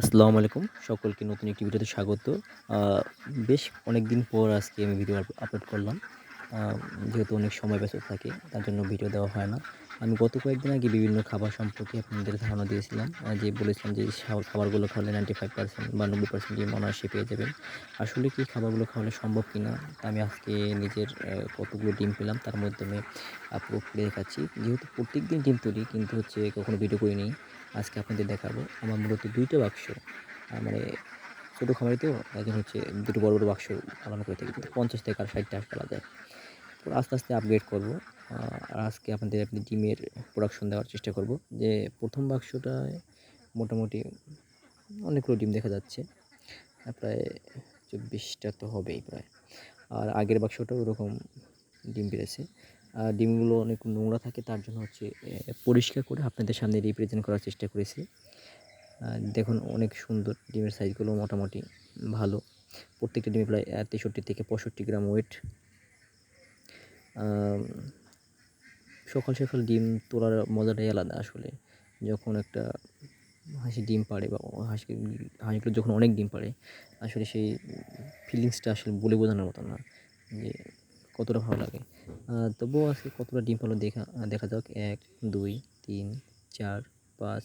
আসসালামু আলাইকুম। সকলকে নতুন একটি ভিডিওতে স্বাগত। বেশ অনেক দিন পর আজকে আমি ভিডিও আপলোড করলাম। যেহেতু অনেক সময় ব্যস্ত থাকে, তার জন্য ভিডিও দেওয়া হয় না। আমি গত কয়েকদিন আগে বিভিন্ন খাবার সম্পর্কে আপনাদের ধারণা দিয়েছিলাম। যে বলেছিলাম যে খাবারগুলো খাওয়ালে নাইনটি ফাইভ পার্সেন্ট বা নব্বই পার্সেন্ট ডিম অনায়াসে পেয়ে যাবেন। আসলে কি খাবারগুলো খাওয়ালে সম্ভব কিনা, তা আমি আজকে নিজের কতগুলো ডিম পেলাম তার মাধ্যমে প্রুফ করে দেখাচ্ছি। যেহেতু প্রত্যেক দিন ডিম তৈরি, কিন্তু হচ্ছে কখনো ভিডিও করিনি, আজকে আপনাদের দেখাবো। আমার মূলত দুইটা বাক্স মানে ছোটো খামারি তো এখন হচ্ছে দুটো বড় বড় বাক্স পালন করে থাকি। কিন্তু পঞ্চাশ থেকে আর ষাট টাকা পালা যায়। তো আস্তে আস্তে আপগ্রেড করব। আর আজকে আপনাদের আপনি ডিমের প্রোডাকশন দেওয়ার চেষ্টা করব। যে প্রথম বাক্সটায় মোটামুটি অনেকগুলো ডিম দেখা যাচ্ছে। প্রায় চব্বিশটা তো হবেই প্রায়। আর আগের বাক্সটাও ওরকম ডিম বেড়েছে আর ডিমগুলো অনেক নোংরা থাকে, তার জন্য হচ্ছে পরিষ্কার করে আপনাদের সামনে রিপ্রেজেন্ট করার চেষ্টা করেছি। দেখুন, অনেক সুন্দর ডিমের সাইজগুলো মোটামুটি ভালো। প্রত্যেকটা ডিমে প্রায় তেষট্টি থেকে পঁয়ষট্টি গ্রাম ওয়েট সকাল সকাল ডিম তোলার মজাটাই আলাদা আসলে। যখন একটা হাসি ডিম পাড়ে বা হাঁসি, হাঁসগুলো যখন অনেক ডিম পাড়ে, আসলে সেই ফিলিংসটা আসলে বলে বোঝানোর মতো না যে কতটা ভালো লাগে। তবুও আজকে কতটা ডিম পালো দেখা দেখা যাক। এক, দুই, তিন, চার, পাঁচ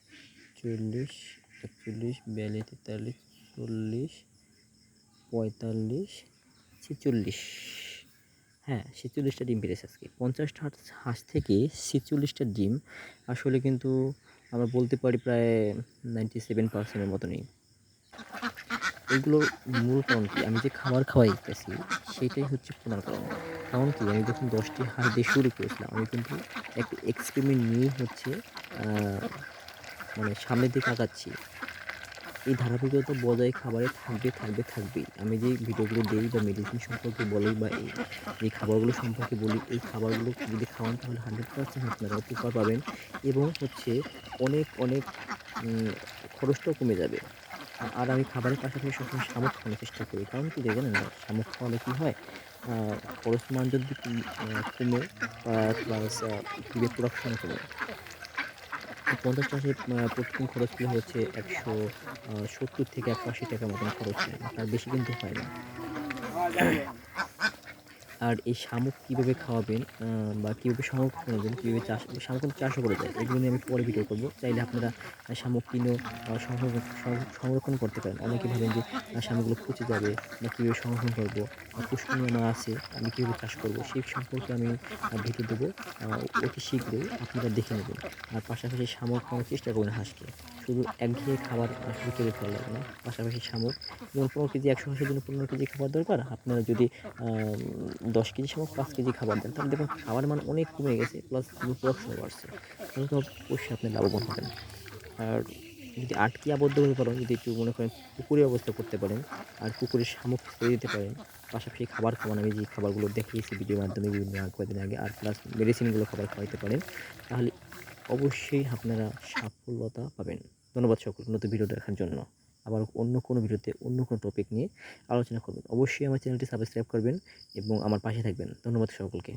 চল্লিশ, একচল্লিশ, বিয়াল্লিশ, তেতাল্লিশ, চল্লিশ, পঁয়তাল্লিশ, ছেচল্লিশ। হ্যাঁ ছেচল্লিশটা ডিম পেরেছে আজকে। পঞ্চাশটা হাঁস হাঁস থেকে ছেচল্লিশটা ডিম। আসলে কিন্তু আমরা বলতে পারি প্রায় নাইনটি সেভেন পার্সেন্টের মতনই। এগুলোর মূল কারণ কি? আমি যে খাবার খাওয়াইতেছি, সেটাই হচ্ছে প্রধান কারণ। কারণ কি? আমি যখন দশটি হাঁস দিয়ে শুরু করেছিলাম, আমি কিন্তু একটা এক্সপেরিমেন্ট নিয়ে হচ্ছে মানে সামনের দিকে আগাচ্ছি। এই ধারাবাহিকতা বজায় খাবারে থাকবে থাকবে, থাকবেই। আমি যে ভিডিওগুলো দিই বা মেডিসিন সম্পর্কে বলি বা এই এই খাবারগুলো সম্পর্কে বলি, এই খাবারগুলো যদি খাওয়ান তাহলে হান্ড্রেড পার্সেন্ট আপনারা উপকার পাবেন এবং হচ্ছে অনেক অনেক খরচটাও কমে যাবে। আর আমি খাবারের পাশাপাশি সবসময় শামুক খাওয়ানোর চেষ্টা করি। কারণ কি দেখেন না, শামুক খাওয়ালে কী হয়? খরচ মান যদি কমে, প্লাস প্রোডাকশন কমে। পঞ্চাশ চাষের প্রতিদিন খরচ কি হচ্ছে একশো সত্তর থেকে একশো আশি টাকা মতন খরচ হয়। তার বেশি কিন্তু হয় না। আর এই শামুক কীভাবে খাওয়াবেন বা কীভাবে সংরক্ষণ করবেন কীভাবে চাষ, শামুক চাষও করে যায়, এগুলো নিয়ে আমি পরে ভিডিও করব। চাইলে আপনারা শামুক কিনেও সংরক্ষণ করতে পারেন। অনেকে ভাবেন যে শামুকগুলো পচে যাবে বা কীভাবে সংরক্ষণ করব পুষ্করণী আমার আছে, আমি কীভাবে চাষ করব, সেই সম্পর্কে আমি ভিডিও দেবো। অতি শীঘ্রই আপনারা দেখে নেবেন। আর পাশাপাশি শামুক খাওয়ার চেষ্টা করবেন হাঁসকে। শুধু একঘেয়ে খাবার আসলে তৈরি করা লাগবে না, পাশাপাশি শামুক যেমন পনেরো কেজি, একশো হাঁসের জন্য পনেরো কেজি খাবার দরকার। আপনারা যদি দশ কেজি শামুক, পাঁচ কেজি খাবার দেন, তাহলে দেখুন খাবার মান অনেক কমে গেছে প্লাস প্রোডাকশনও বাড়ছে তাহলে তো অবশ্যই আপনি লাভবান হবেন। আর যদি আটকে আবদ্ধ হতে পারেন যদি একটু মনে করেন পুকুরে অবস্থা করতে পারেন, আর পুকুরে শামুক ছেড়ে দিতে পারেন, পাশাপাশি খাবার খাওয়ান, আমি যে খাবারগুলো দেখিয়েছি, ভিডিওর মাধ্যমে বিভিন্ন কয়েকদিন আগে, আর প্লাস মেডিসিনগুলো খাবার খাওয়াইতে পারেন, তাহলে অবশ্যই আপনারা সাফল্যতা পাবেন। ধন্যবাদ সকল নতুন ভিডিও দেখার জন্য। আবার অন্য কোনো ভিডিওতে অন্য কোনো টপিক নিয়ে আলোচনা করবেন। অবশ্যই আমার চ্যানেলটি সাবস্ক্রাইব করবেন এবং আমার পাশে থাকবেন। ধন্যবাদ সকলকে।